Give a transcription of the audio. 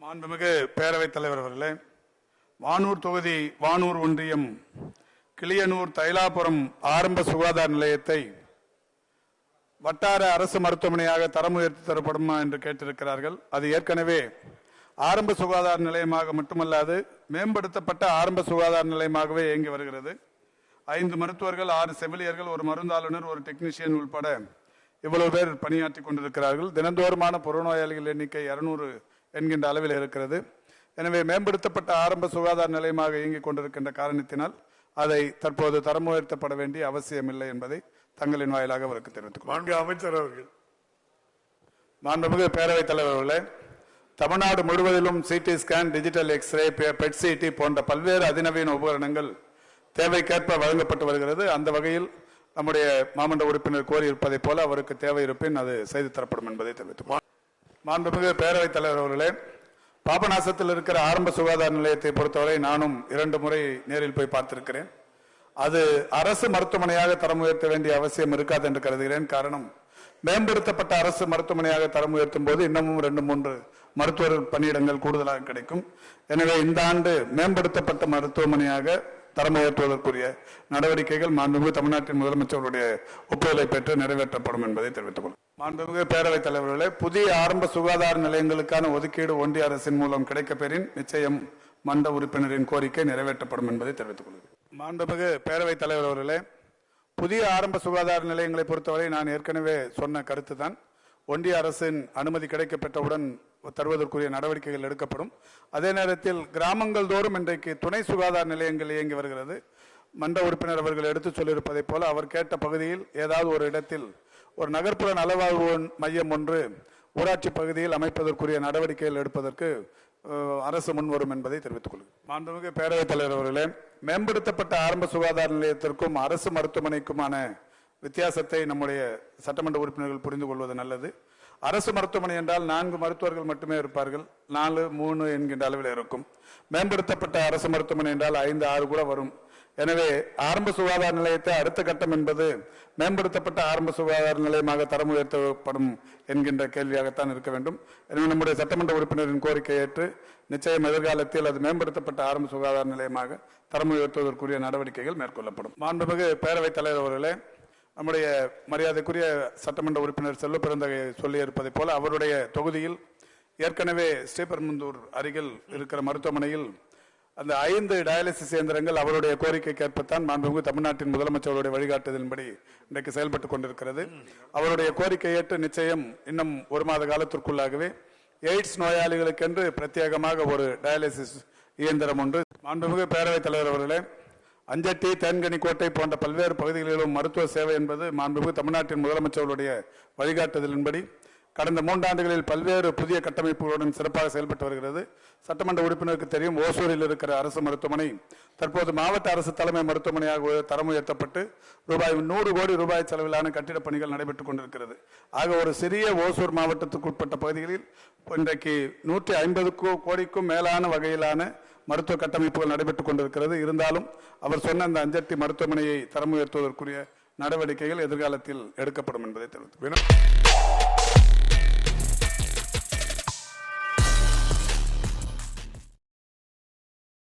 மாண்புமிகு பேரவைத் தலைவர் அவர்களே வானூர் தொகுதி வானூர் ஒன்றியம் கிளியனூர் தைலாபுரம் ஆரம்ப சுகாதார நிலையத்தை வட்டார அரசு மருத்துவமனையாக தரம் உயர்த்தி தரப்படுமா என்று கேட்டிருக்கிறார்கள். அது ஏற்கனவே ஆரம்ப சுகாதார நிலையமாக மட்டுமல்லாது மேம்படுத்தப்பட்ட ஆரம்ப சுகாதார நிலையமாகவே இயங்கி வருகிறது. ஐந்து மருத்துவர்கள் ஆறு செவிலியர்கள் ஒரு மருந்தாளுநர் ஒரு டெக்னீஷியன் உள்பட இவ்வளவு பேர் பணியாற்றி கொண்டிருக்கிறார்கள். தினந்தோறுமான புறநோயாளிகள் எண்ணிக்கை இருநூறு என்கின்ற அளவில் இருக்கிறது எனவே மேம்படுத்தப்பட்ட ஆரம்ப சுகாதார நிலையமாக இயங்கிக் கொண்டிருக்கின்ற காரணத்தினால் அதை தற்போது தரம் உயர்த்தப்பட வேண்டிய அவசியமில்லை என்பதை தங்களின் வாயிலாக அவருக்கு தெரிவித்துக். மாண்பு அமைச்சர் அவர்கள் மாண்புமிகு பேரவைத் தலைவர் அவர்களே தமிழ்நாடு முழுவதிலும் CT scan digital X ray PET CT போன்ற பல்வேறு அதிநவீன உபகரணங்கள் தேவைக்கேற்ப வழங்கப்பட்டு வருகிறது அந்த வகையில் நம்முடைய மாமன்ற உறுப்பினர் கோரியிருப்பதைப் போல அவருக்கு தேவை இருப்பின் அது செய்து தரப்படும் என்பதை தெரிவித்துக். மாண்புமிகு பேரவைத் தலைவர் அவர்களே பாபநாசத்தில் இருக்கிற ஆரம்ப சுகாதார நிலையத்தை பொறுத்தவரை நானும் இரண்டு முறை நேரில் போய் பார்த்திருக்கிறேன். அது அரசு மருத்துவமனையாக தரம் உயர்த்த வேண்டிய அவசியம் இருக்காது என்று கருதுகிறேன். காரணம் மேம்படுத்தப்பட்ட அரசு மருத்துவமனையாக தரம் உயர்த்தும் போது இன்னமும் ரெண்டு மூன்று மருத்துவர் பணியிடங்கள் கூடுதலாக கிடைக்கும். எனவே இந்த ஆண்டு மேம்படுத்தப்பட்ட மருத்துவமனையாக தரம் உயர்த்துவதற்குரிய நடவடிக்கைகள் மாண்புமிகு தமிழ்நாட்டின் முதலமைச்சருடைய ஒப்புதலை பெற்று நிறைவேற்றப்படும் என்பதை தெரிவித்துக் கொள்ளும் மாண்புமிகு பேரவைத் தலைவர்களே புதிய ஆரம்ப சுகாதார நிலையங்களுக்கான ஒதுக்கீடு ஒன்றிய அரசின் மூலம் கிடைக்கப்பெறின் நிச்சயம் மன்ற உறுப்பினரின் கோரிக்கை நிறைவேற்றப்படும் என்பதை தெரிவித்துக் கொள்கிறேன் மாண்புமிகு பேரவைத் தலைவர் அவர்களே புதிய ஆரம்ப சுகாதார நிலையங்களை பொறுத்தவரை நான் ஏற்கனவே சொன்ன கருத்து தான் ஒன்றிய அரசின் அனுமதி கிடைக்கப்பெற்றவுடன் தருவதற்குரிய நடவடிக்கைகள் எடுக்கப்படும். அதே நேரத்தில் கிராமங்கள் தோறும் இன்றைக்கு துணை சுகாதார நிலையங்கள் இயங்கி வருகிறது. மன்ற உறுப்பினர் அவர்கள் எடுத்துச் சொல்லியிருப்பதைப் போல அவர் கேட்ட பகுதியில் ஏதாவது ஒரு இடத்தில் ஒரு நகர்ப்புற நலவாழ்வு மையம் ஒன்று ஊராட்சி பகுதியில் அமைப்பதற்குரிய நடவடிக்கைகள் எடுப்பதற்கு அரசு முன்வரும் என்பதை தெரிவித்துக் கொள்கிறேன். மாண்புமிகு பேரவைத் தலைவர் அவர்களே மேம்படுத்தப்பட்ட ஆரம்ப சுகாதார நிலையத்திற்கும் அரசு மருத்துவமனைக்குமான வித்தியாசத்தை நம்முடைய சட்டமன்ற உறுப்பினர்கள் புரிந்து கொள்வது நல்லது. அரசு மருத்துவமனை என்றால் நான்கு மருத்துவர்கள் மட்டுமே இருப்பார்கள். நாலு மூணு என்கின்ற அளவில் இருக்கும். மேம்படுத்தப்பட்ட அரசு மருத்துவமனை என்றால் ஐந்து ஆறு கூட வரும். எனவே ஆரம்ப சுகாதார நிலையத்தை அடுத்த கட்டம் என்பது மேம்படுத்தப்பட்ட ஆரம்ப சுகாதார நிலையமாக தரம் உயர்த்தப்படும் என்கின்ற கேள்வியாகத்தான் இருக்க வேண்டும். எனவே நம்முடைய சட்டமன்ற உறுப்பினரின் கோரிக்கை ஏற்று நிச்சயம் எதிர்காலத்தில் அது மேம்படுத்தப்பட்ட ஆரம்ப சுகாதார நிலையமாக தரம் உயர்த்துவதற்குரிய நடவடிக்கைகள் மேற்கொள்ளப்படும். மாண்புமிகு பேரவைத் தலைவர் அவர்களே நம்முடைய மரியாதைக்குரிய சட்டமன்ற உறுப்பினர் செல்வ பிறந்தகை சொல்லியிருப்பதைப் போல அவருடைய தொகுதியில் ஏற்கனவே ஸ்ரீபெரும்புந்தூர் அருகில் இருக்கிற மருத்துவமனையில் அந்த ஐந்து டயாலிசிஸ் இயந்திரங்கள் அவருடைய கோரிக்கைக்கேற்பத்தான் மாண்புமிகு தமிழ்நாட்டின் முதலமைச்சருடைய வழிகாட்டுதலின்படி இன்றைக்கு செயல்பட்டுக் கொண்டிருக்கிறது. அவருடைய கோரிக்கை ஏற்று நிச்சயம் இன்னும் ஒரு மாத காலத்திற்குள்ளாகவே எய்ட்ஸ் நோயாளிகளுக்கென்று பிரத்யேகமாக ஒரு டயாலிசிஸ் இயந்திரம் ஒன்று. மாண்புமிகு பேரவைத் தலைவர் அவர்களே அஞ்சட்டி தேன்கனிக்கோட்டை போன்ற பல்வேறு பகுதிகளிலும் மருத்துவ சேவை என்பது மாண்புமிகு தமிழ்நாட்டின் முதலமைச்சருடைய வழிகாட்டுதலின்படி கடந்த மூன்றாண்டுகளில் பல்வேறு புதிய கட்டமைப்புகளுடன் சிறப்பாக செயல்பட்டு வருகிறது. சட்டமன்ற உறுப்பினருக்கு தெரியும் ஓசூரில் இருக்கிற அரசு மருத்துவமனை தற்போது மாவட்ட அரசு தலைமை மருத்துவமனையாக தரம் உயர்த்தப்பட்டு ரூபாய் நூறு கோடி ரூபாய் செலவிலான கட்டிடப் பணிகள் நடைபெற்றுக் கொண்டிருக்கிறது. ஆக ஒரு சிறிய ஓசூர் மாவட்டத்துக்கு உட்பட்ட பகுதிகளில் இன்றைக்கு நூற்றி ஐம்பதுக்கும் கோடிக்கும் மேலான வகையிலான மருத்துவ கட்டமைப்புகள் நடைபெற்றுக் கொண்டிருக்கிறது. இருந்தாலும் அவர் சொன்ன அந்த அஞ்சட்டி மருத்துவமனையை தரம் உயர்த்துவதற்குரிய நடவடிக்கைகள் எதிர்காலத்தில் எடுக்கப்படும் என்பதை தெரிவித்துக் வினா-